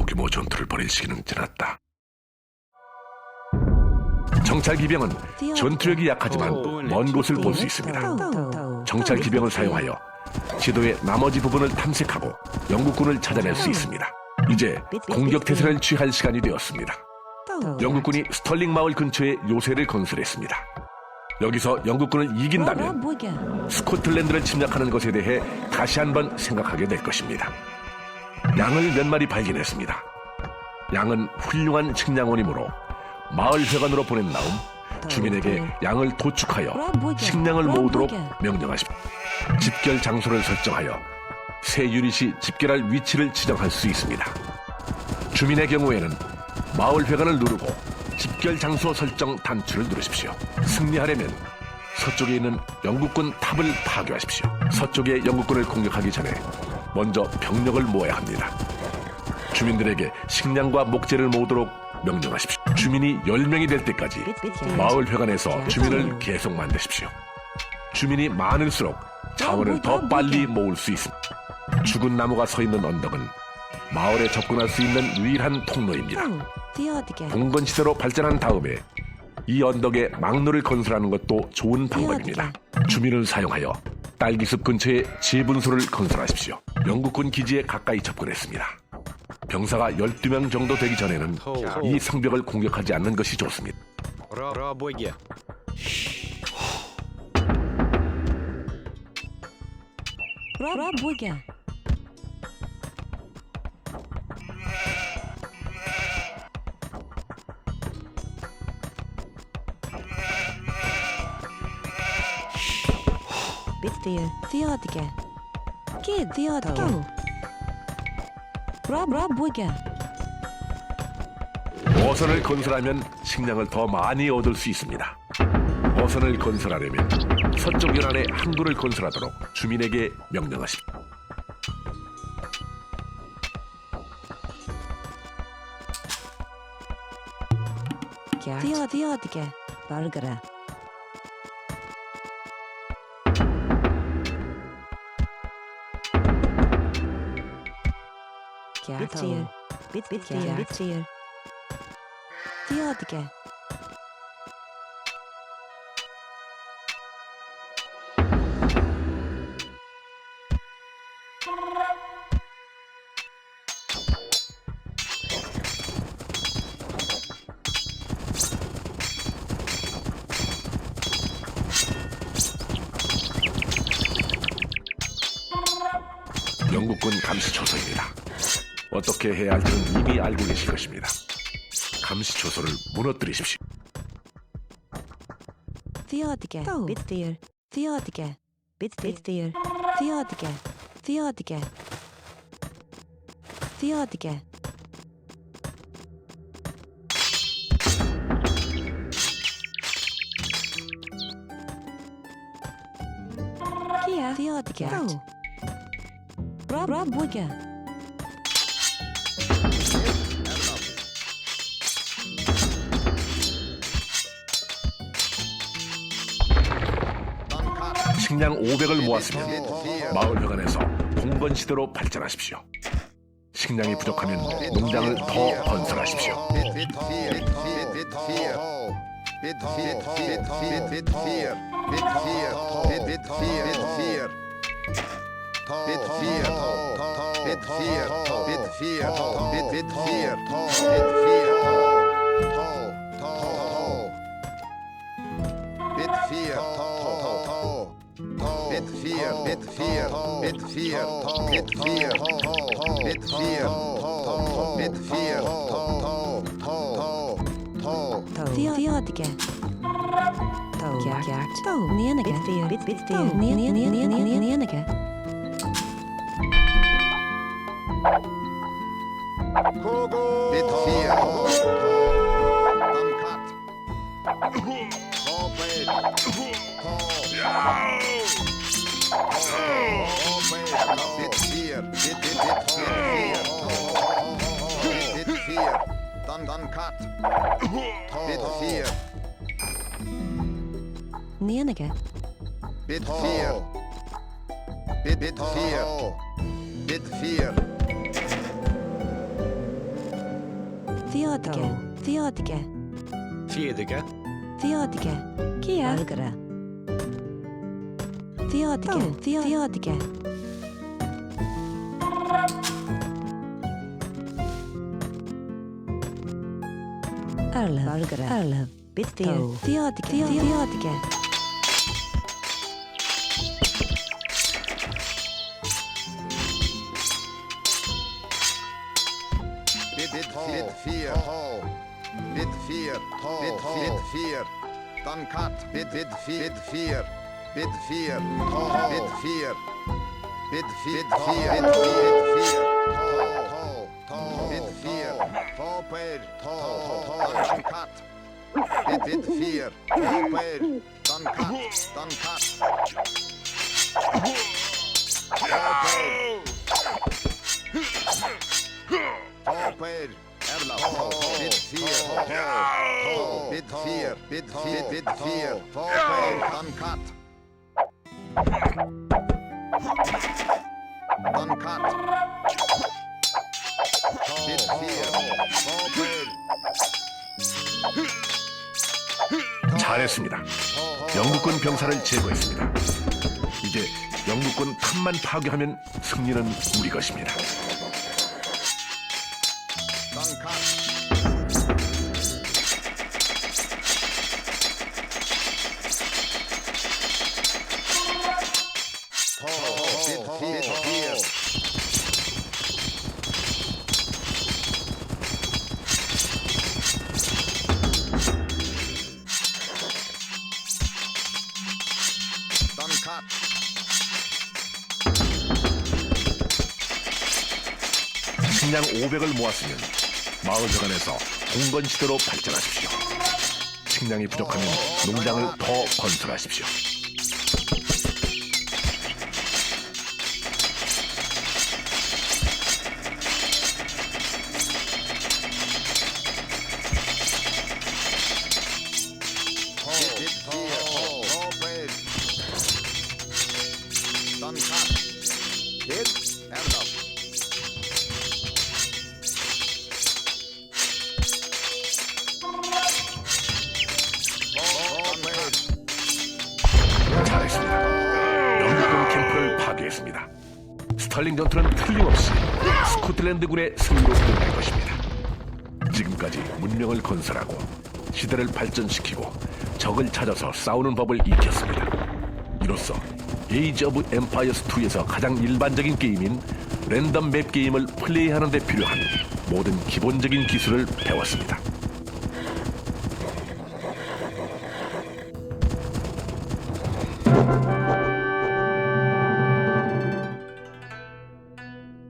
소규모 전투를 벌일 시기는 지났다. 정찰 기병은 전투력이 약하지만 먼 곳을 볼 수 있습니다. 정찰 기병을 사용하여 지도의 나머지 부분을 탐색하고 영국군을 찾아낼 수 있습니다. 이제 공격 태세를 취할 시간이 되었습니다. 영국군이 스털링 마을 근처에 요새를 건설했습니다. 여기서 영국군을 이긴다면 스코틀랜드를 침략하는 것에 대해 다시 한번 생각하게 될 것입니다. 양을 몇 마리 발견했습니다. 양은 훌륭한 식량원이므로 마을 회관으로 보낸 다음 주민에게 양을 도축하여 식량을 모으도록 명령하십시오. 집결 장소를 설정하여 새 유닛이 집결할 위치를 지정할 수 있습니다. 주민의 경우에는 마을 회관을 누르고 집결 장소 설정 단추를 누르십시오. 승리하려면 서쪽에 있는 영국군 탑을 파괴하십시오. 서쪽의 영국군을 공격하기 전에 먼저 병력을 모아야 합니다. 주민들에게 식량과 목재를 모으도록 명령하십시오. 주민이 10명이 될 때까지 마을 회관에서 주민을 계속 만드십시오. 주민이 많을수록 자원을 더 빨리 모을 수 있습니다. 죽은 나무가 서 있는 언덕은 마을에 접근할 수 있는 유일한 통로입니다. 봉건 시대로 발전한 다음에 이 언덕에 망로를 건설하는 것도 좋은 방법입니다. 주민을 사용하여 딸기숲 근처에 지분소를 건설하십시오. 영국군 기지에 가까이 접근했습니다. 병사가 12명 정도 되기 전에는 이 성벽을 공격하지 않는 것이 좋습니다. diye, diye dige. Ki diye dige. 브라브라 뭐게? 어선을 건설하면 식량을 더 많이 얻을 수 있습니다. 어선을 건설하려면 서쪽 연안에 항구를 건설하도록 주민에게 명령하십시오. 뛰어 뛰어 어떻게 말그라 Bitte, bitte, bitte. Theodige. 영국군 감시초소입니다. 어떻게 해야 할지는 이미 알고 계실 것입니다. 감시초소를 무너뜨리십시오. Theodige. Bitte. Theodige. Bitte. Theodige. Theodige. Theodige. Kia. Theodige. Rob, Rob, Wigga. 식량 500을 모았으면 마을 회관에서 봉건 시대로 발전하십시오. 식량이 부족하면 농장을 더 건설하십시오. Vier, 4, vier, 4, vier, 4, vier, 4, vier, 4, vier. 4, vier, Toogjaard. vier, Wit 4, wit vier, 4. vier. Always love it fear. Kia. Algra. Theodiker. Oh. Theodiker. Erlöv. Vargare. Erlöv. Bitto. Theodiker. Theodiker. Bitfir. Bitfir. Bitfir. Bitfir. Dankat. Bitfir. Bitfir. Bid fear. Bid fear. Bid fear. Bid fear. Bid fear. Bid fear. top pair, tall, tall, then cut, Bid bid fear. Tåper. cut, Dankatt. pair, erla, bid fear. tall, Bid fear. Bid fear. Bid fear. Tåper. cut. 잘했습니다. 영국군 병사를 제거했습니다. 이제 영국군 탑만 파괴하면 승리는 우리 것입니다. 식량 500을 모았으면 마을 저간에서 공건시대로 발전하십시오. 식량이 부족하면 농장을 더 건설하십시오. 스탈링 전투는 틀림없이 스코틀랜드군의 승리로 끝날 것입니다. 지금까지 문명을 건설하고 시대를 발전시키고 적을 찾아서 싸우는 법을 익혔습니다. 이로써 에이지 오브 엠파이어스 2에서 가장 일반적인 게임인 랜덤 맵 게임을 플레이하는 데 필요한 모든 기본적인 기술을 배웠습니다.